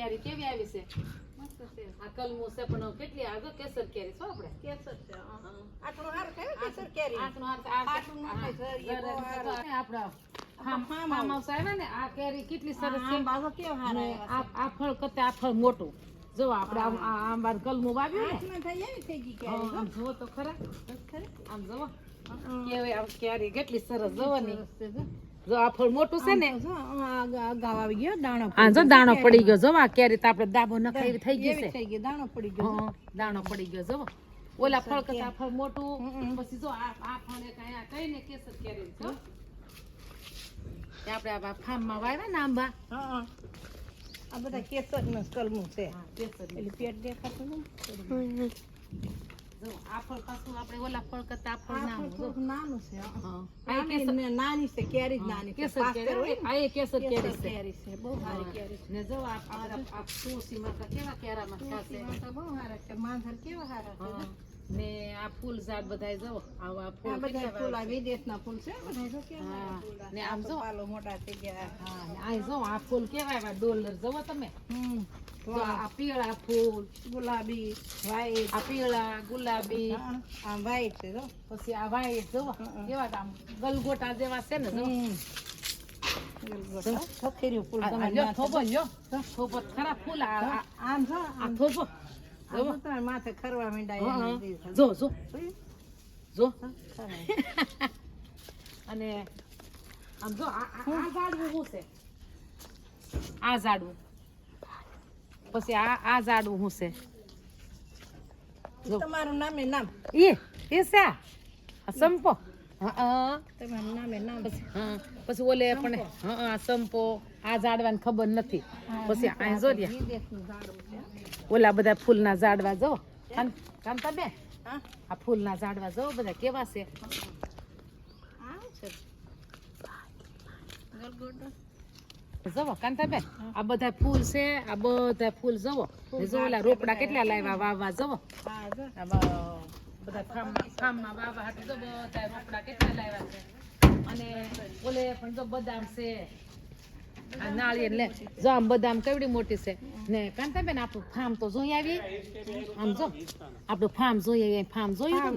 કેરી કેવી આવી છે? આ કલમું છે પણ કેટલી આગળ કેસર કેરી છો આપણે. કેસર છે આટલો હાર સારું કેસર કેરી? આટલો હાર આટલો હારું. આપણા ને? આ કેરી કેટલી સરસ છે. આ કેવો હારો આ આ ફળ કરતા આ ફળ મોટું. જો આપણે આમ આમ આંબાર કલમું વાવ્યું ને. થઈ એવી થઈ ગઈ કેરી તો ખરા? આમ કેવી આમ કેરી કેટલી સરસ જોવાની જો. જો આ ફળ મોટું છે ને જો, આવી ગયો દાણો જો પડી દાણો ગયો. પડી ગયો જો આ કેરી તો આપણે દાબો નખાય થઈ ગઈ છે. થઈ ગઈ દાણો પડી ગયો દાણો પડી ગયો જો ઓલા ફળ કરતા ફળ મોટું પછી જો આ આ ફળ એક અહીંયા કઈ ને કેસર કેરી છે આપડે તે આપણે આ ફાર્મમાં વાવ્યા ને આંબા. હા આ બધા કેસરનું કલમું છે. હા, કેસરની. પેલી પેટ દેખાતું નથી. જો આ ફળ પાછું આપણે ઓલા ફળ કરતા આ ફળ નાનું છે. આ નાની કેસર નાની છે કેરી નાની કેસર કેરી આ એ કેસર કેરી છે. કેરી છે બહુ સારી કેરી છે. ને જો આ આ બધા આ કેવા કેરામાં તુલસીમાં બહુ સારા છે માંજર કેવા સારા છે. ને આ ફૂલ ઝાડ બધાય જો આવા આ ફૂલ બધા ફૂલ આ વિદેશના ફૂલ છે બધા જો કેવા. ને આમ જો. આલો મોટા થઈ ગયા. હા ને આ જો આ ફૂલ કેવા એવા ડોલર જોવો તમે? હમ આ પીળા ફૂલ ગુલાબી વાઈટ આ પીળા ગુલાબી. આ વાઈટ છે જો. પછી આ વાઈટ હમ. કેવા આમ ગલગોટા જેવા છે ને જો. થોભો ખરા ફૂલ આમ જો આ જો તમારી માથે ખરવા માંડ્યા. જો જો. જો. અને આમ જો આ આ- આ ઝાડવું શું છે? આ ઝાડવું. પછી આ આ ઝાડવું શું છે? તમારું નામે નામ. એ સંપો. પછી ઓલે પણ હા હા સંપો. આ ઝાડવાની ખબર નથી. પછી આ જો ઓલા બધા ફૂલના ઝાડવા જો. કાંતા બેન આ ફૂલના ઝાડવા જો બધા કેવા છે. જવો કાંતાબેન આ બધા ફૂલ છે આ બધા ફૂલ જવો. જો ઓલા રોપડા કેટલા લાવ્યા વાવવા જવો. ફાર્મમાં ફાર્મમાં વાવવા જો બધા રોપડા કેટલા લાવ્યા છે. અને ઓલે પણ જો બદામ છે આ નાળિયેર લે. જો આમ બદામ કેવડી મોટી છે. ને કાંતાબેન આપણું ફાર્મ તો જોઈ આવી. આમ જો આપણું ફાર્મ જોઈ આવી ફાર્મ જોયું આમ.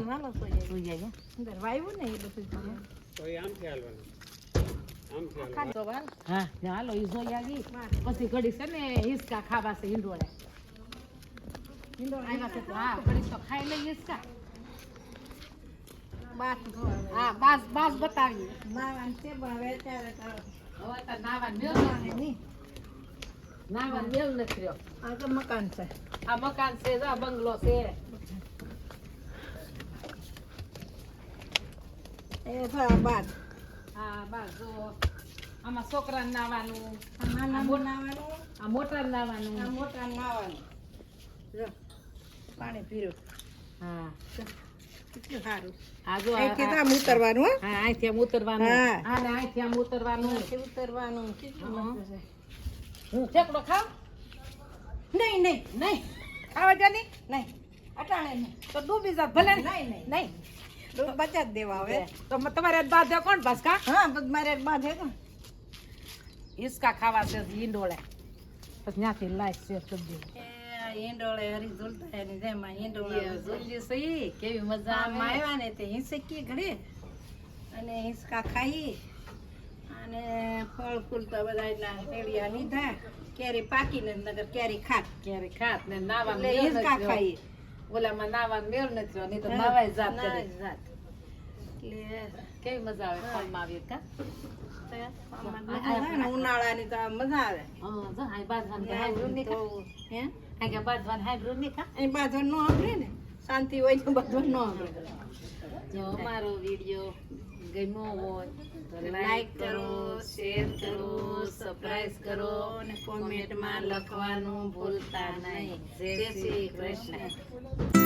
જોઈ આવી. અંદર વાવ્યું ને એ બધું તો. હા હાલો જોઈ આવી. પછી ઘડી છે ને હિસકા ખાવા છે હિંડોળે. ઈંડોળ આવ્યા છે હા ઘડી તો ખાઈ લઈ હિસકા. હા બાસ બાસ નાવાનું છે પણ હવે અત્યારે હવે તો નાવા મેલ નહીં. નાવા મેલ નથી રહ્યો. આ તો મકાન છે. આ મકાન છે આ બંગલો છે. એ તો બાદ હા બસ જો. આમાં છોકરા નાવાનું આ નાનાનું નાવાનું. આ મોટા આ નાવાનું. મોટા નાવાનું પાણી પીરું. હા. છે. તમારે બાંધે કોણ બસ કા હા મારે બાંધે હિસકા ખાવા છે ઈંડોળે પછી ત્યાંથી લાઈટ એ ઈંડોળે હરી ઝૂલતા એની જેમ ઈંડોળે સહી કેવી મજા આમ આવે. આવ્યા ને તે હિંસકી ઘડે અને હિંસકા ખાઈ અને ફળ ફૂલ તો બધા એટલા તેડિયા લીધા. કેરી પાકીને નગર કેરી ખાત. કેરી ખાત ને નાવા હિંસકા ખાઈ ઓલામાં નાવા મેળ નથી નહીં તો નાવાય જાત જાત. કેવી મજા આવે ફળમાં આવી કા ઉનાળાની તો મજા આવે. હા જો તો કા હે કે બાંધવાનું હાય બ્રુની કા? અહીં બાંધવાનું ન સાંભળે ને? શાંતિ હોય તો બાંધવાનું ન જો અમારો વિડિયો ગમ્યો હોય તો લાઈક કરો શેર કરો સબસ્ક્રાઇબ કરો અને કોમેન્ટમાં લખવાનું ભૂલતા નહીં. જય શ્રી કૃષ્ણ.